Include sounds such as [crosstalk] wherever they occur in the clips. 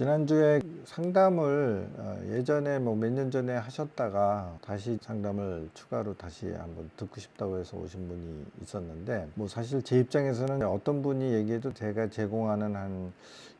지난주에 상담을 어, 예전에 뭐 몇 년 전에 하셨다가 다시 상담을 추가로 다시 한번 듣고 싶다고 해서 오신 분이 있었는데 뭐 사실 제 입장에서는 어떤 분이 얘기해도 제가 제공하는 한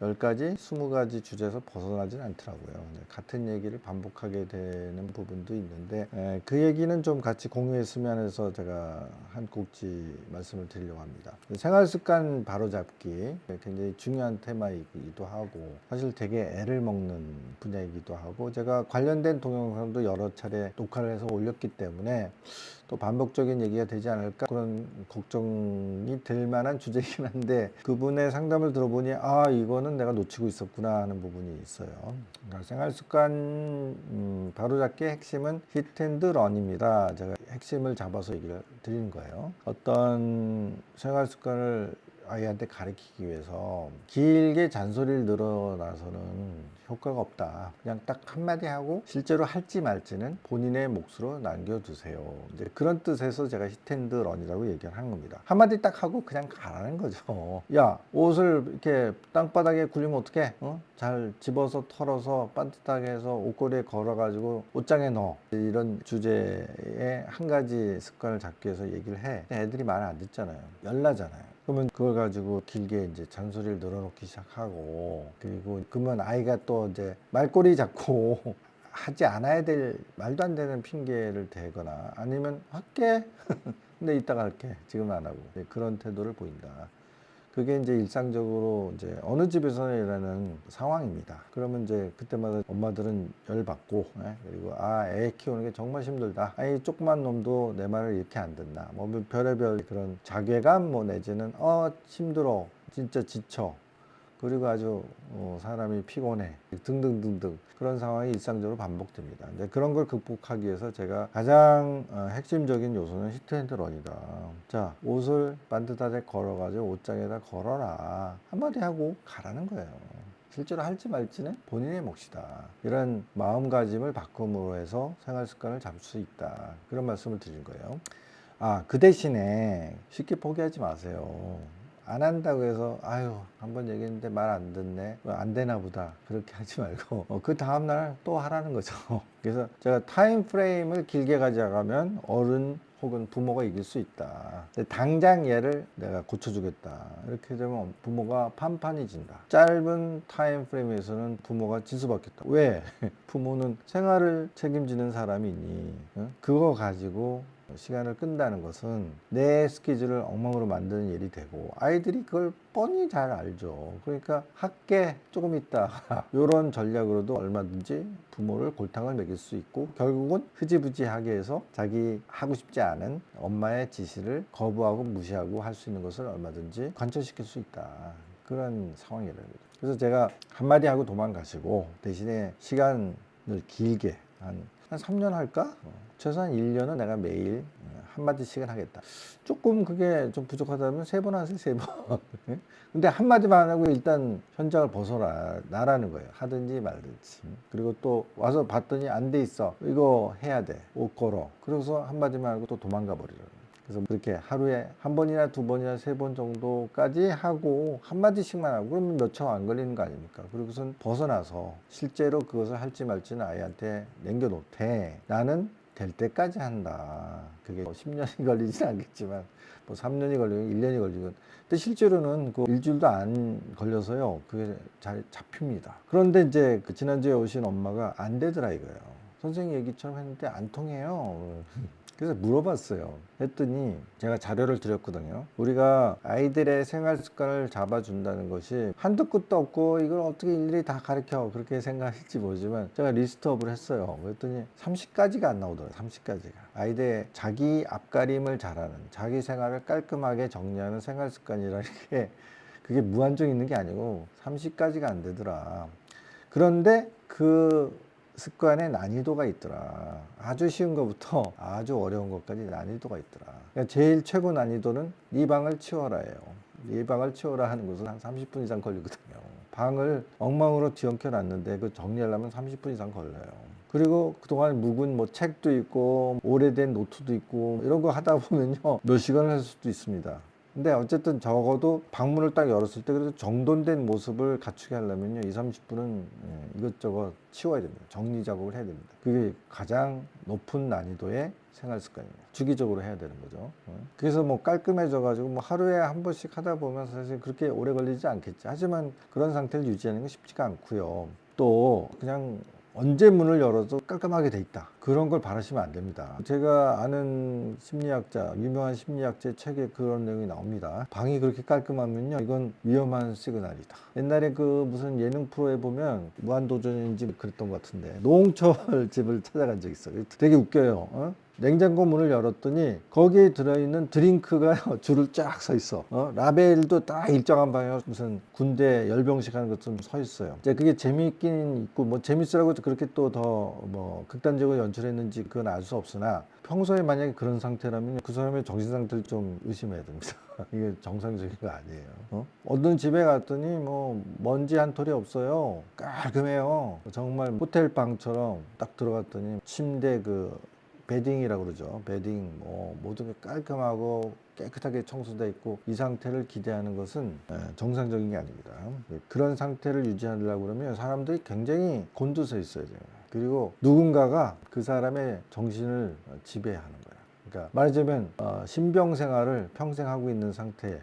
10가지, 20가지 주제에서 벗어나진 않더라고요. 네, 같은 얘기를 반복하게 되는 부분도 있는데 에, 그 얘기는 좀 같이 공유했으면 해서 제가 한 꼭지 말씀을 드리려고 합니다. 생활 습관 바로잡기 굉장히 중요한 테마이기도 하고 사실 되게 애를 먹는 분야이기도 하고 제가 관련된 동영상도 여러 차례 녹화를 해서 올렸기 때문에 또 반복적인 얘기가 되지 않을까 그런 걱정이 될 만한 [laughs] 주제이긴 한데 그분의 상담을 들어보니 아 이거는 내가 놓치고 있었구나 하는 부분이 있어요. 그러니까 생활 습관 음, 바로잡기의 핵심은 히트앤드런입니다. 제가 핵심을 잡아서 얘기를 드리는 거예요. 어떤 생활 습관을 아이한테 가르치기 위해서 길게 잔소리를 늘어나서는 효과가 없다. 그냥 딱 한마디 하고 실제로 할지 말지는 본인의 몫으로 남겨두세요. 이제 그런 뜻에서 제가 히트앤드 런이라고 얘기를 하는 겁니다. 한마디 딱 하고 그냥 가라는 거죠. [laughs] 야, 옷을 이렇게 땅바닥에 굴리면 어떡해? 어? 잘 집어서 털어서 반듯하게 해서 옷걸이에 걸어가지고 옷장에 넣어. 이런 주제의 한 가지 습관을 잡기 위해서 얘기를 해. 애들이 말 안 듣잖아요. 열나잖아요. 그러면 그걸 가지고 길게 이제 잔소리를 늘어놓기 시작하고 그리고 그러면 아이가 또 이제 말꼬리 잡고 [laughs] 하지 않아야 될 말도 안 되는 핑계를 대거나 아니면 할게. [laughs] 근데 이따가 할게. 지금은 안 하고. 네, 그런 태도를 보인다. 그게 이제 일상적으로 이제 어느 집에서나 일어나는 상황입니다. 그러면 이제 그때마다 엄마들은 열받고, 예? 그리고 아, 애 키우는 게 정말 힘들다. 아니, 조그만 놈도 내 말을 이렇게 안 듣나. 뭐 별의별 그런 자괴감 뭐 내지는 어, 힘들어. 진짜 지쳐. 그리고 아주 어, 사람이 피곤해 등등등등 그런 상황이 일상적으로 반복됩니다. 근데 그런 걸 극복하기 위해서 제가 가장 어, 핵심적인 요소는 히트앤드런이다. 자 옷을 반듯하게 걸어가지고 옷장에다 걸어라 한마디 하고 가라는 거예요. 실제로 할지 말지는 본인의 몫이다. 이런 마음가짐을 바꿈으로 해서 생활 습관을 잡을 수 있다. 그런 말씀을 드린 거예요. 아, 그 대신에 쉽게 포기하지 마세요. 안 한다고 해서 아유 한 번 얘기했는데 말 안 듣네. 어, 안 되나 보다. 그렇게 하지 말고. 어, 그 다음날 또 하라는 거죠. [laughs] 그래서 제가 타임 프레임을 길게 가져가면 어른 혹은 부모가 이길 수 있다. 당장 얘를 내가 고쳐주겠다. 이렇게 되면 부모가 판판해진다. 짧은 타임 프레임에서는 부모가 진수받겠다. 왜? [laughs] 부모는 생활을 책임지는 사람이니. 어? 그거 가지고 시간을 끈다는 것은 내 스케줄을 엉망으로 만드는 일이 되고 아이들이 그걸 뻔히 잘 알죠. 그러니까 학계 조금 있다. [laughs] 이런 전략으로도 얼마든지 부모를 골탕을 먹일 수 있고 결국은 흐지부지하게 해서 자기 하고 싶지 않은 엄마의 지시를 거부하고 무시하고 할 수 있는 것을 얼마든지 관철시킬 수 있다. 그런 거죠. 그래서 제가 한마디 하고 도망가시고 대신에 시간을 길게 한, 한 3년 할까? 어, 최소한 1년은 내가 매일 어, 한마디씩은 하겠다. 조금 그게 좀 부족하다면 세 번 하세요, 세 번. [laughs] 근데 한마디만 안 하고 일단 현장을 벗어라, 나라는 거예요. 하든지 말든지. 그리고 또 와서 봤더니 안 돼 있어. 이거 해야 돼. 옷 걸어. 그래서 한마디만 하고 또 도망가 버리라. 그래서 그렇게 하루에 한 번이나 두 번이나 세 번 정도까지 하고 한 마디씩만 하고 그러면 몇 초 안 걸리는 거 아닙니까? 그리고선 벗어나서 실제로 그것을 할지 말지는 아이한테 남겨놓되 나는 될 때까지 한다. 그게 뭐 10년이 [laughs] 걸리진 않겠지만 뭐 3년이 걸리건 1년이 걸리건 근데 실제로는 그 일주일도 안 걸려서요. 그게 잘 잡힙니다. 그런데 이제 그 지난주에 오신 엄마가 안 되더라 이거예요. 선생님 얘기처럼 했는데 안 통해요. 그래서 물어봤어요. 했더니 제가 자료를 드렸거든요. 우리가 아이들의 생활 습관을 잡아준다는 것이 한도 끝도 없고 이걸 어떻게 일일이 다 가르쳐 그렇게 생각할지 모르지만 제가 리스트업을 했어요. 그랬더니 30가지가 안 나오더라고요. 30가지가. 아이들의 자기 앞가림을 잘하는 자기 생활을 깔끔하게 정리하는 생활 습관이라는 게 [laughs] 그게 무한정 있는 게 아니고 30가지가 안 되더라. 그런데 그 습관의 난이도가 있더라. 아주 쉬운 것부터 아주 어려운 것까지 난이도가 있더라. 그러니까 제일 최고 난이도는 네 방을 치워라예요. 네 방을 치워라 하는 것은 한 30분 이상 걸리거든요. 방을 엉망으로 뒤엉켜 놨는데 그 정리하려면 30분 이상 걸려요. 그리고 그동안 묵은 뭐 책도 있고 오래된 노트도 있고 이런 거 하다 보면요 몇 시간을 할 수도 있습니다. 근데 어쨌든 적어도 방문을 딱 열었을 때 그래도 정돈된 모습을 갖추게 하려면요. 2, 30분은 예, 이것저것 치워야 됩니다. 정리 작업을 해야 됩니다. 그게 가장 높은 난이도의 생활 습관입니다. 주기적으로 해야 되는 거죠. 어. 그래서 뭐 깔끔해져 가지고 뭐 하루에 한 번씩 하다 보면 사실 그렇게 오래 걸리지 않겠지. 하지만 그런 상태를 유지하는 건 쉽지가 않고요. 또 그냥 언제 문을 열어도 깔끔하게 돼 있다. 그런 걸 바라시면 안 됩니다. 제가 아는 심리학자, 유명한 심리학자의 책에 그런 내용이 나옵니다. 방이 그렇게 깔끔하면요, 이건 위험한 시그널이다. 옛날에 그 무슨 예능 프로에 보면 무한도전인지 그랬던 것 같은데 노홍철 [laughs] 집을 찾아간 적 있어요. 되게 웃겨요. 어? 냉장고 문을 열었더니 거기에 들어있는 드링크가 [laughs] 줄을 쫙 서 있어. 어? 라벨도 딱 일정한 방향 무슨 군대 열병식 하는 것처럼 서 있어요. 이제 그게 재미있긴 있고 뭐 재밌으라고 그렇게 또 더 뭐 극단적으로 연출했는지 그건 알 수 없으나 평소에 만약에 그런 상태라면 그 사람의 정신 상태를 좀 의심해야 됩니다. [laughs] 이게 정상적인 거 아니에요. 어? 어떤 집에 갔더니 뭐 먼지 한 톨이 없어요. 깔끔해요. 정말 호텔 방처럼 딱 들어갔더니 침대 그 베딩이라고 그러죠. 베딩 뭐 모든 게 깔끔하고 깨끗하게 청소돼 있고 이 상태를 기대하는 것은 에, 정상적인 게 아닙니다. 그런 상태를 유지하려고 그러면 사람들이 굉장히 곤두서 있어야 돼요. 그리고 누군가가 그 사람의 정신을 지배하는 거예요. 그러니까 말하자면 어, 신병 생활을 평생 하고 있는 상태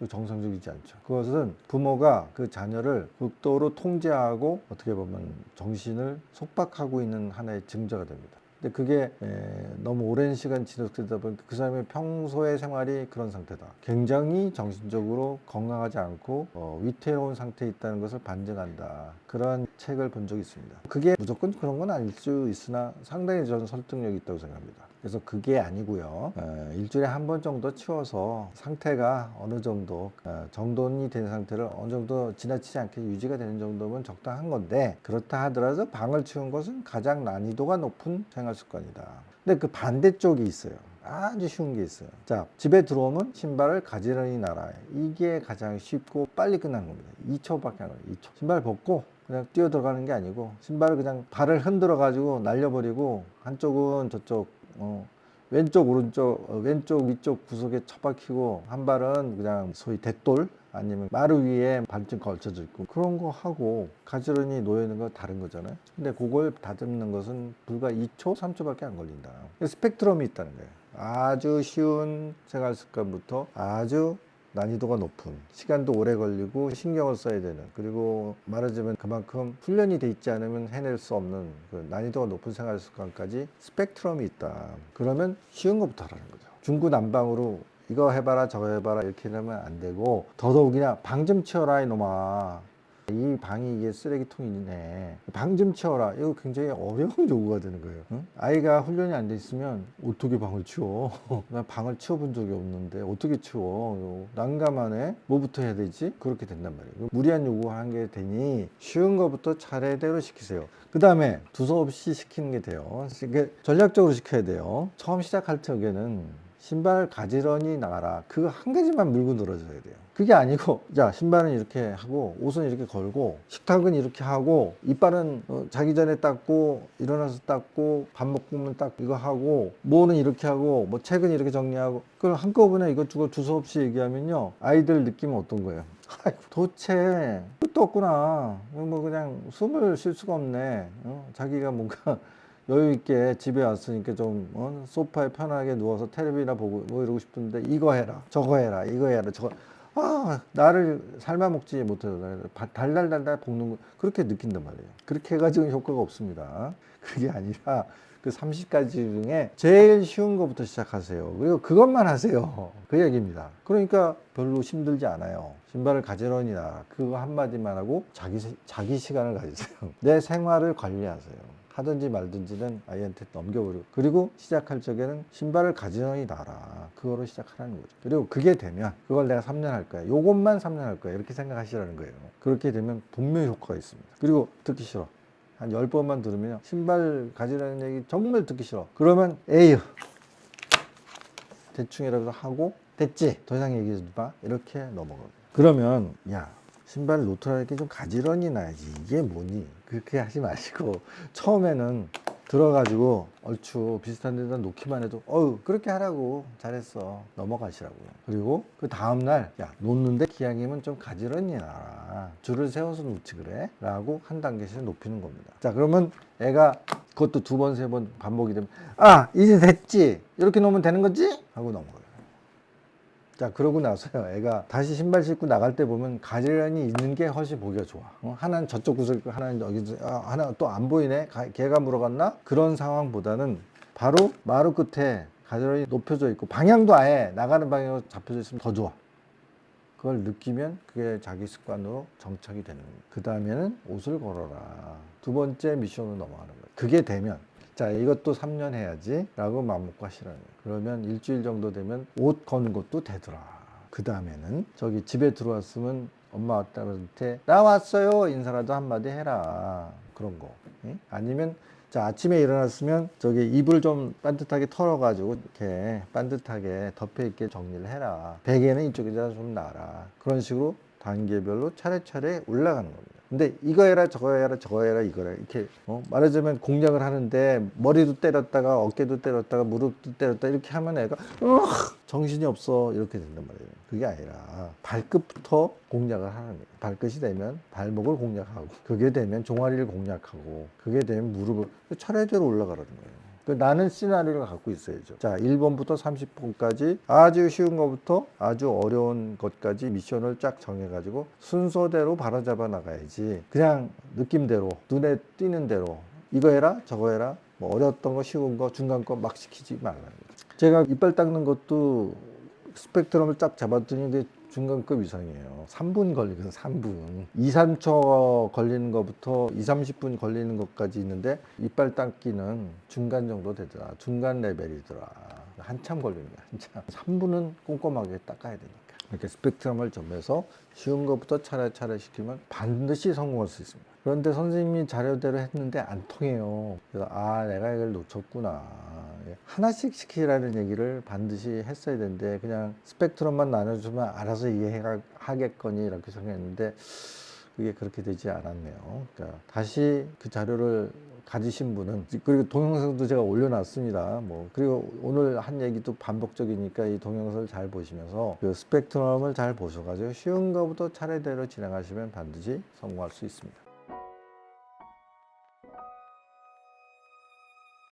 그 정상적이지 않죠. 그것은 부모가 그 자녀를 극도로 통제하고 어떻게 보면 정신을 속박하고 있는 하나의 증거가 됩니다. 근데 그게 에, 너무 오랜 시간 지속되다 보니까 그 사람의 평소의 생활이 그런 상태다. 굉장히 정신적으로 건강하지 않고 어, 위태로운 상태에 있다는 것을 반증한다. 그러한 책을 본 적이 있습니다. 그게 무조건 그런 건 아닐 수 있으나 상당히 저는 설득력이 있다고 생각합니다. 그래서 그게 아니고요. 어, 일주일에 한 번 정도 치워서 상태가 어느 정도 어, 정돈이 된 상태를 어느 정도 지나치지 않게 유지가 되는 정도면 적당한 건데 그렇다 하더라도 방을 치운 것은 가장 난이도가 높은 생활 습관이다. 근데 그 반대쪽이 있어요. 아주 쉬운 게 있어요. 자, 집에 들어오면 신발을 가지런히 놔라. 이게 가장 쉽고 빨리 끝나는 겁니다. 2초밖에 안 걸려요. 2초. 신발 벗고 그냥 뛰어 들어가는 게 아니고 신발을 그냥 발을 흔들어 가지고 날려버리고 한쪽은 저쪽 어, 왼쪽 오른쪽 어, 왼쪽 위쪽 구석에 처박히고 한 발은 그냥 소위 대돌 아니면 마루 위에 발등 걸쳐져 있고 그런 거 하고 가지런히 놓여 있는 거 다른 거잖아요. 근데 그걸 다듬는 것은 불과 2초, 3초밖에 안 걸린다. 스펙트럼이 있다는 거예요. 아주 쉬운 생활 습관부터 아주 난이도가 높은 시간도 오래 걸리고 신경을 써야 되는 그리고 말하자면 그만큼 훈련이 돼 있지 않으면 해낼 수 없는 그 난이도가 높은 생활 습관까지 스펙트럼이 있다. 그러면 쉬운 것부터 하라는 거죠. 중구난방으로 이거 해봐라 저거 해봐라 이렇게 하면 안 되고 더더욱이나 방 좀 치워라 이놈아 이 방이 이게 쓰레기통이네. 방 좀 치워라. 이거 굉장히 어려운 요구가 되는 거예요. 응? 아이가 훈련이 안 돼 있으면 어떻게 방을 치워? [laughs] 나 방을 치워본 적이 없는데 어떻게 치워? 난감하네. 뭐부터 해야 되지? 그렇게 된단 말이에요. 무리한 요구하는 게 되니 쉬운 것부터 차례대로 시키세요. 그 다음에 두서없이 시키는 게 돼요. 이게 전략적으로 시켜야 돼요. 처음 시작할 적에는 신발 가지런히 나가라. 그거 한 가지만 물고 늘어져야 돼요. 그게 아니고, 자, 신발은 이렇게 하고, 옷은 이렇게 걸고, 식탁은 이렇게 하고, 이빨은 어, 자기 전에 닦고, 일어나서 닦고, 밥 먹으면 딱 이거 하고, 뭐는 이렇게 하고, 뭐 책은 이렇게 정리하고, 그걸 한꺼번에 이것저것 두서없이 얘기하면요. 아이들 느낌은 어떤 거예요? [laughs] 아이고, 도대체 끝도 없구나. 뭐 그냥 숨을 쉴 수가 없네. 어? 자기가 뭔가 여유 있게 집에 왔으니까 좀 어? 소파에 편하게 누워서 텔레비나 보고 뭐 이러고 싶은데 이거 해라 저거 해라 이거 해라 저거. 아 나를 삶아 먹지 못해서 바- 달달달달 볶는 거 그렇게 느낀단 말이에요. 그렇게 해가지고 효과가 없습니다. 그게 아니라 그 30가지 중에 제일 쉬운 것부터 시작하세요. 그리고 그것만 하세요. 그 얘기입니다. 그러니까 별로 힘들지 않아요. 신발을 가지런히 나 그거 한마디만 하고 자기, 시- 자기 시간을 가지세요. 내 생활을 관리하세요 하든지 말든지는 아이한테 넘겨버리고 그리고 시작할 적에는 신발을 가지런히 놔라. 그거로 시작하라는 거죠. 그리고 그게 되면 그걸 내가 3년 할 거야. 요것만 3년 할 거야. 이렇게 생각하시라는 거예요. 그렇게 되면 분명히 효과가 있습니다. 그리고 듣기 싫어. 한 10번만 들으면 신발 가지라는 얘기 정말 듣기 싫어. 그러면 에휴 대충이라도 하고 됐지. 더 이상 얘기하지 마. 이렇게 넘어가 그러면 야 신발 노트라 이렇게 좀 가지런히 놔야지. 이게 뭐니 그렇게 하지 마시고 처음에는 들어가지고 얼추 비슷한 데다 놓기만 해도 어유 그렇게 하라고 잘했어. 넘어가시라고요 그리고 그 다음날 야 놓는데 기왕이면 좀 가지런히 놔라. 줄을 세워서 놓지 그래? 라고 한 단계씩 높이는 겁니다. 자 그러면 애가 그것도 두 번 세 번 반복이 되면 아 이제 됐지? 이렇게 놓으면 되는 거지? 하고 넘어가요 자 그러고 나서요. 애가 다시 신발 신고 나갈 때 보면 가지런히 있는 게 훨씬 보기가 좋아. 어? 하나는 저쪽 구석에 있고 하나는 여기 아, 하나 또 안 보이네? 가- 걔가 물어갔나? 그런 상황보다는 바로 마루 끝에 가지런히 높여져 있고 방향도 아예 나가는 방향으로 잡혀져 있으면 더 좋아. 그걸 느끼면 그게 자기 습관으로 정착이 되는 거예요. 그 다음에는 옷을 걸어라. 두 번째 미션으로 넘어가는 거예요. 그게 되면 자 이것도 3년 해야지 라고 마음먹고 하시라는 거예요. 그러면 일주일 정도 되면 옷 거는 것도 되더라. 그 다음에는 저기 집에 들어왔으면 엄마 왔다한테 나 왔어요. 인사라도 한마디 해라. 그런 거. 예? 아니면 자 아침에 일어났으면 저기 이불 좀 반듯하게 털어가지고 이렇게 반듯하게 덮여 있게 정리를 해라. 베개는 이쪽에다 좀 놔라. 그런 식으로 단계별로 차례차례 올라가는 겁니다. 근데 이거 해라 저거 해라 저거 해라 이거 해라 이렇게 어? 말하자면 공략을 하는데 머리도 때렸다가 어깨도 때렸다가 무릎도 때렸다 이렇게 하면 애가 으악, 정신이 없어 이렇게 된단 말이에요. 그게 아니라 발끝부터 공략을 하는 거예요. 발끝이 되면 발목을 공략하고 그게 되면 종아리를 공략하고 그게 되면 무릎을 차례대로 올라가라는 거예요. 그 나는 시나리오를 갖고 있어야죠. 자, 1번부터 30번까지 아주 쉬운 것부터 아주 어려운 것까지 미션을 쫙 정해가지고 순서대로 바로잡아 나가야지. 그냥 느낌대로, 눈에 띄는 대로 이거 해라, 저거 해라, 뭐 어려웠던 거, 쉬운 거, 중간 거 막 시키지 거죠. 제가 이빨 닦는 것도 스펙트럼을 쫙 잡았더니 중간급 이상이에요. 3분 걸리거든, 3분. 2, 3초 걸리는 것부터 2, 30분 걸리는 것까지 있는데 이빨 닦기는 중간 정도 되더라. 중간 레벨이더라. 한참 걸립니다, 한참. 3분은 꼼꼼하게 닦아야 되니까. 이렇게 스펙트럼을 점해서 쉬운 것부터 차례차례 시키면 반드시 성공할 수 있습니다. 그런데 선생님이 자료대로 했는데 안 통해요. 그래서 아 내가 이걸 놓쳤구나. 하나씩 시키라는 얘기를 반드시 했어야 되는데 그냥 스펙트럼만 나눠주면 알아서 이해하겠거니 이렇게 생각했는데 그게 그렇게 되지 않았네요. 그러니까 다시 그 자료를 가지신 분은 그리고 동영상도 제가 올려놨습니다. 뭐 그리고 오늘 한 얘기도 반복적이니까 이 동영상을 잘 보시면서 그 스펙트럼을 잘 보셔가지고 쉬운 거부터 차례대로 진행하시면 반드시 성공할 수 있습니다.